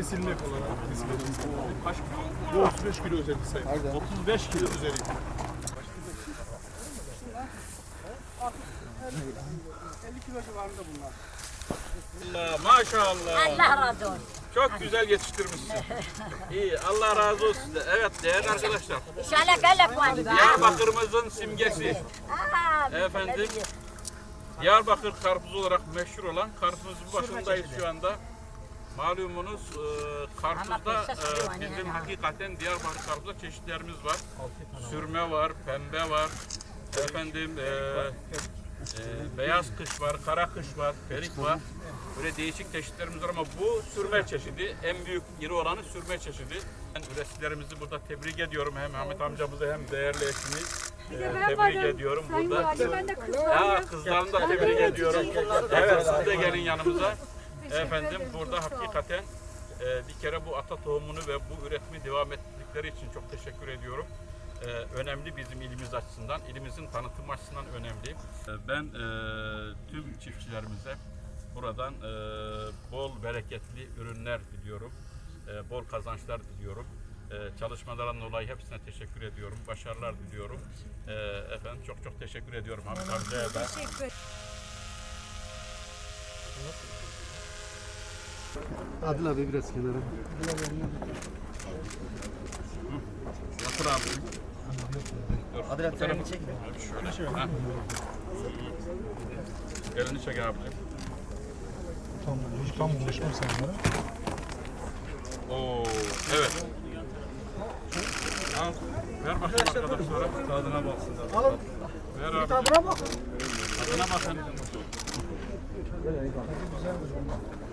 Kesilmek olarak kesilmemiz. kaç kilo? Bu 35 kilo üzerinde sayın. 35 kilo. Üzeri. 50 kilo civarında bunlar. Allah maşallah. Allah razı olsun. Çok güzel yetiştirmişsin. İyi Allah razı olsun. size. Evet değerli arkadaşlar. İnşallah böyle koydu. Diyarbakır'ımızın simgesi. Efendim Diyarbakır karpuzu olarak meşhur olan karpuzun başındayız şu anda. Malumunuz e, karpuzda e, bizim hakikaten Diyarbakır karpuzda çeşitlerimiz var. Sürme var, pembe var, efendim e, e, beyaz kış var, kara kış var, perik var. Böyle değişik çeşitlerimiz var ama bu sürme çeşidi. En büyük iri olanı sürme çeşidi. Ben üreticilerimizi burada tebrik ediyorum. Hem Ahmet amcamızı hem değerli eşini e, tebrik ediyorum burada. Ben de kız Ya kızlarını da tebrik ediyorum. Evet siz de gelin yanımıza. Efendim burada hakikaten e, bir kere bu ata tohumunu ve bu üretimi devam ettikleri için çok teşekkür ediyorum. E, önemli bizim ilimiz açısından, ilimizin tanıtım açısından önemli. E, ben e, tüm çiftçilerimize buradan e, bol bereketli ürünler diliyorum. E, bol kazançlar diliyorum. E, çalışmalarından dolayı hepsine teşekkür ediyorum. Başarılar diliyorum. E, efendim çok çok teşekkür ediyorum Hamit amcaya da. Adil abi biraz kenara. Yatır abi. Adil abi telefonu çek. Şöyle. Ha. Elini çek abicim. Tam, tam buluşmam sanırım. Oo, evet. Al, ver bakayım arkadaşlara. Tadına baksınlar. Alın. Ver abi. Tadına bak. Tadına bakın.